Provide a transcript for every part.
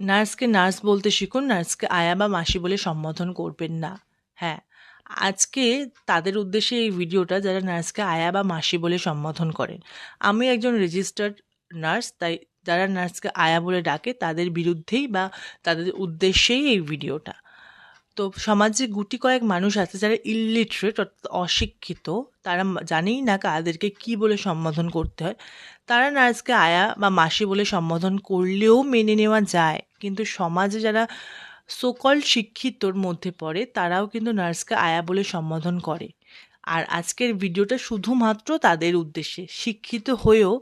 নার্সকে nurse বলতে শিখুন, নার্সকে আয়া বা মাসি বলে সম্বোধন করবেন না। হ্যাঁ আজকে তাদের উদ্দেশ্যে এই ভিডিওটা যারা নার্সকে আয়া বা মাসি বলে সম্বোধন করেন, আমি একজন রেজিস্টার্ড নার্স, তাই যারা নার্সকে আয়া বলে ডাকে তাদের বিরুদ্ধেই বা তাদের উদ্দেশ্যেই এই ভিডিওটা। তো সমাজে গুটি কয়েক মানুষ আছে যারা ইলিটারেট অর্থাৎ অশিক্ষিত, তারা জানেই না কাদেরকে কি বলে সম্বোধন করতে হয়। তারা নার্সকে আয়া বা মাসি বলে সম্বোধন করলেও মেনে নেওয়া যায়। কিন্তু সমাজে যারা সকল শিক্ষিতর মধ্যে পড়ে, তারাও কিন্তু নার্সকে আয়া বলে সম্বোধন করে। আর আজকের ভিডিওটা শুধুমাত্র তাদের উদ্দেশ্যে, শিক্ষিত হয়েও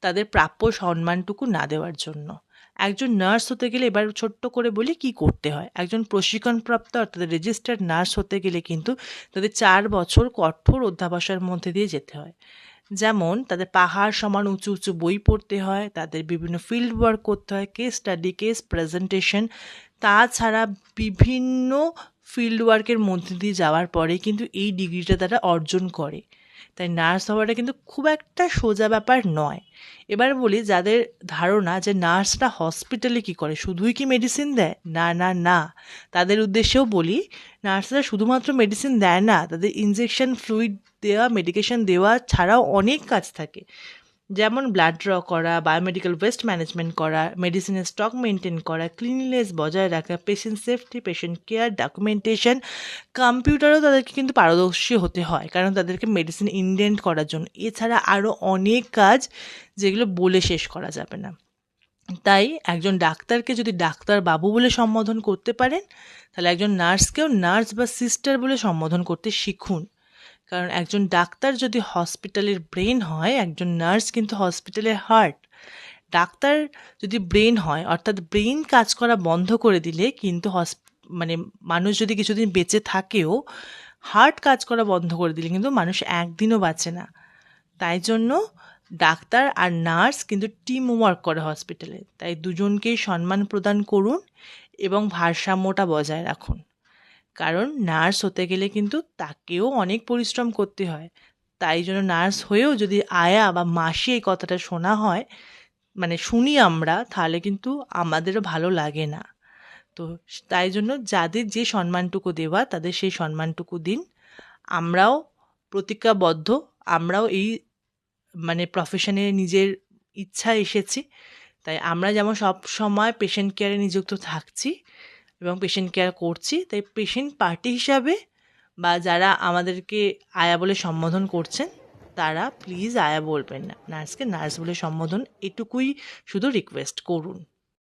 তাদের প্রাপ্য সম্মানটুকু না দেওয়ার জন্য। একজন নার্স হতে গেলে এবার ছোট্ট করে বলি কি করতে হয়? একজন প্রশিক্ষণপ্রাপ্ত অর্থাৎ রেজিস্টার্ড নার্স হতে গেলে কিন্তু তাদের চার বছর কঠোর অধ্যাবসায়ের মধ্যে দিয়ে যেতে হয়। যেমন তাদের পাহাড় সমান উঁচু উঁচু বই পড়তে হয়, তাদের বিভিন্ন ফিল্ড ওয়ার্ক করতে হয় কেস স্টাডি কেস প্রেজেন্টেশন তাছাড়া বিভিন্ন ফিল্ড ওয়ার্কের মধ্যে দিয়ে যাওয়ার পরে কিন্তু এই ডিগ্রিটা তারা অর্জন করে। তাই নার্স হওয়াটা কিন্তু খুব একটা সোজা ব্যাপার নয়। এবার বলি যাদের ধারণা যে নার্সরা হসপিটালে কি করে, শুধুই কি মেডিসিন দেয়? না না না। তাদের উদ্দেশ্যেও বলি, নার্সরা শুধুমাত্র মেডিসিন দেয় না, তাদের ইনজেকশন ফ্লুইড দেওয়া মেডিকেশন দেওয়া ছাড়াও অনেক কাজ থাকে। যেমন ব্লাড ড্র করা বায়োমেডিক্যাল ওয়েস্ট ম্যানেজমেন্ট করা মেডিসিনের স্টক মেনটেন করা ক্লিননেস বজায় রাখা patient safety patient care documentation কম্পিউটারও তাদেরকে কিন্তু পারদর্শী হতে হয়, কারণ তাদেরকে মেডিসিন ইনডেন্ট করার জন্য। এছাড়া আরও অনেক কাজ যেগুলো বলে শেষ করা যাবে না। তাই একজন ডাক্তারকে যদি ডাক্তার বাবু বলে সম্বোধন করতে পারেন, তাহলে একজন নার্সকেও নার্স বা সিস্টার বলে সম্বোধন করতে শিখুন। কারণ একজন ডাক্তার যদি হসপিটালের ব্রেন হয়, একজন নার্স কিন্তু হসপিটালের হার্ট। ডাক্তার যদি ব্রেন হয়, অর্থাৎ ব্রেন কাজ করা বন্ধ করে দিলে কিন্তু হস মানে মানুষ যদি কিছুদিন বেঁচে থাকেও, হার্ট কাজ করা বন্ধ করে দিলে কিন্তু মানুষ একদিনও বাঁচে না। তাই জন্য ডাক্তার আর নার্স কিন্তু টিম ওয়ার্ক করে হসপিটালে। তাই দুজনকেই সম্মান প্রদান করুন এবং ভারসাম্যটা বজায় রাখুন। কারণ নার্স হতে গেলে কিন্তু তাকেও অনেক পরিশ্রম করতে হয়। তাই জন্য নার্স হয়েও যদি আয়া বা মাসি এই কথাটা শোনা হয় মানে শুনি আমরা, তাহলে কিন্তু আমাদেরও ভালো লাগে না। তো তাই জন্য যাদের যে সম্মানটুকু দেওয়া, তাদের সেই সম্মানটুকু দিন। আমরাও প্রতিজ্ঞাবদ্ধ, আমরাও এই মানে প্রফেশনে নিজের ইচ্ছা এসেছি। তাই আমরা যেমন সব সময় পেশেন্ট কেয়ারে নিযুক্ত থাকছি এবং পেশেন্ট কেয়ার করছি। তাই পেশেন্ট পার্টি হিসাবে বা যারা আমাদেরকে আয়া বলে সম্বোধন করছেন, তারা প্লিজ আয়া বলবেন না। নার্সকে নার্স বলে সম্বোধন এটুকুই শুধু রিকোয়েস্ট করুন।